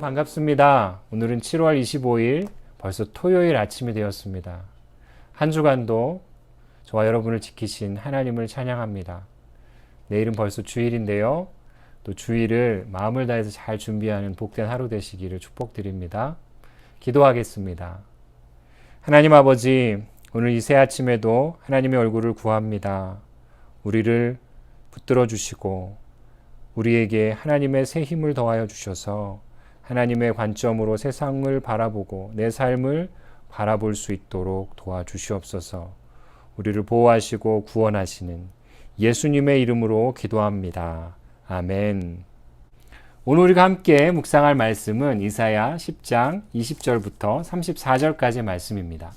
반갑습니다. 오늘은 7월 25일 벌써 토요일 아침이 되었습니다. 한 주간도 저와 여러분을 지키신 하나님을 찬양합니다. 내일은 벌써 주일인데요. 또 주일을 마음을 다해서 잘 준비하는 복된 하루 되시기를 축복드립니다. 기도하겠습니다. 하나님 아버지, 오늘 이 새 아침에도 하나님의 얼굴을 구합니다. 우리를 붙들어 주시고 우리에게 하나님의 새 힘을 더하여 주셔서 하나님의 관점으로 세상을 바라보고 내 삶을 바라볼 수 있도록 도와주시옵소서. 우리를 보호하시고 구원하시는 예수님의 이름으로 기도합니다. 아멘. 오늘 우리가 함께 묵상할 말씀은 이사야 10장 20절부터 34절까지의 말씀입니다.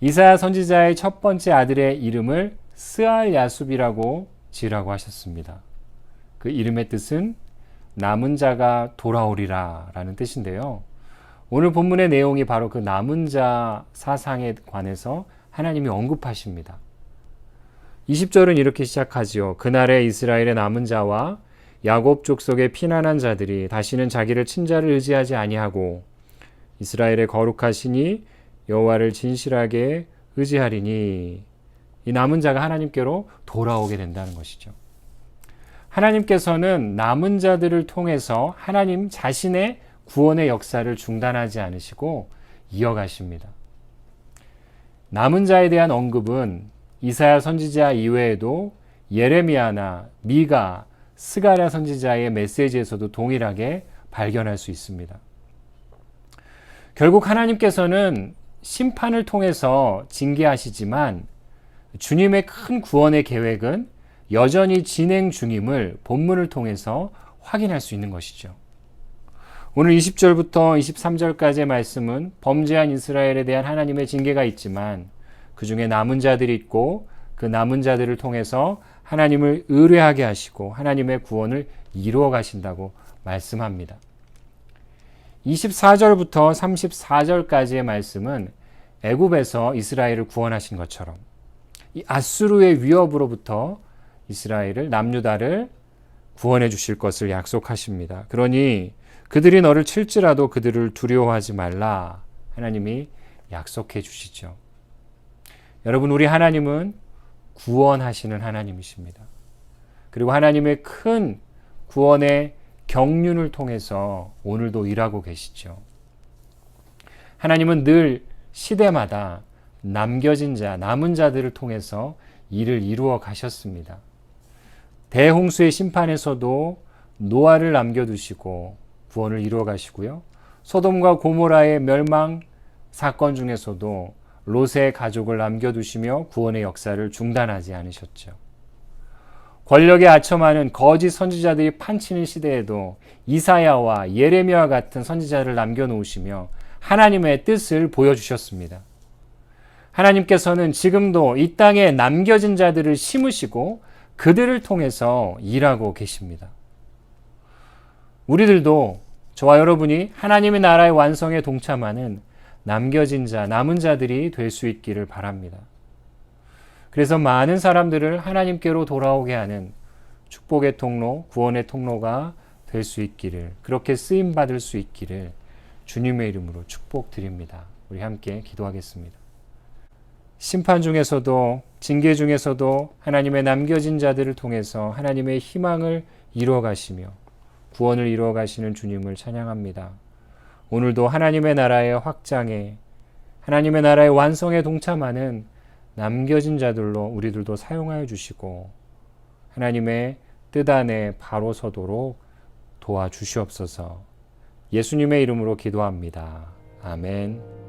이사야 선지자의 첫 번째 아들의 이름을 스알 야숲이라고 지으라고 하셨습니다. 그 이름의 뜻은 남은 자가 돌아오리라 라는 뜻인데요. 오늘 본문의 내용이 바로 그 남은 자 사상에 관해서 하나님이 언급하십니다. 20절은 이렇게 시작하지요. 그날에 이스라엘의 남은 자와 야곱 족속의 피난한 자들이 다시는 자기를 친자를 의지하지 아니하고 이스라엘의 거룩하시니 여호와를 진실하게 의지하리니 이 남은 자가 하나님께로 돌아오게 된다는 것이죠. 하나님께서는 남은 자들을 통해서 하나님 자신의 구원의 역사를 중단하지 않으시고 이어가십니다. 남은 자에 대한 언급은 이사야 선지자 이외에도 예레미야나 미가, 스가랴 선지자의 메시지에서도 동일하게 발견할 수 있습니다. 결국 하나님께서는 심판을 통해서 징계하시지만 주님의 큰 구원의 계획은 여전히 진행 중임을 본문을 통해서 확인할 수 있는 것이죠. 오늘 20절부터 23절까지의 말씀은 범죄한 이스라엘에 대한 하나님의 징계가 있지만 그 중에 남은 자들이 있고 그 남은 자들을 통해서 하나님을 의뢰하게 하시고 하나님의 구원을 이루어 가신다고 말씀합니다. 24절부터 34절까지의 말씀은 애굽에서 이스라엘을 구원하신 것처럼 이 아수르의 위협으로부터 이스라엘을 남유다를 구원해 주실 것을 약속하십니다. 그러니 그들이 너를 칠지라도 그들을 두려워하지 말라 하나님이 약속해 주시죠. 여러분 우리 하나님은 구원하시는 하나님이십니다. 그리고 하나님의 큰 구원의 경륜을 통해서 오늘도 일하고 계시죠. 하나님은 늘 시대마다 남겨진 자, 남은 자들을 통해서 일을 이루어 가셨습니다. 대홍수의 심판에서도 노아를 남겨두시고 구원을 이루어 가시고요. 소돔과 고모라의 멸망 사건 중에서도 롯의 가족을 남겨두시며 구원의 역사를 중단하지 않으셨죠. 권력에 아첨하는 거짓 선지자들이 판치는 시대에도 이사야와 예레미야 같은 선지자를 남겨놓으시며 하나님의 뜻을 보여주셨습니다. 하나님께서는 지금도 이 땅에 남겨진 자들을 심으시고 그들을 통해서 일하고 계십니다. 우리들도 저와 여러분이 하나님의 나라의 완성에 동참하는 남겨진 자, 남은 자들이 될 수 있기를 바랍니다. 그래서 많은 사람들을 하나님께로 돌아오게 하는 축복의 통로, 구원의 통로가 될 수 있기를, 그렇게 쓰임 받을 수 있기를 주님의 이름으로 축복드립니다. 우리 함께 기도하겠습니다. 심판 중에서도 징계 중에서도 하나님의 남겨진 자들을 통해서 하나님의 희망을 이루어 가시며 구원을 이루어 가시는 주님을 찬양합니다. 오늘도 하나님의 나라의 확장에 하나님의 나라의 완성에 동참하는 남겨진 자들로 우리들도 사용하여 주시고 하나님의 뜻 안에 바로 서도록 도와주시옵소서. 예수님의 이름으로 기도합니다. 아멘.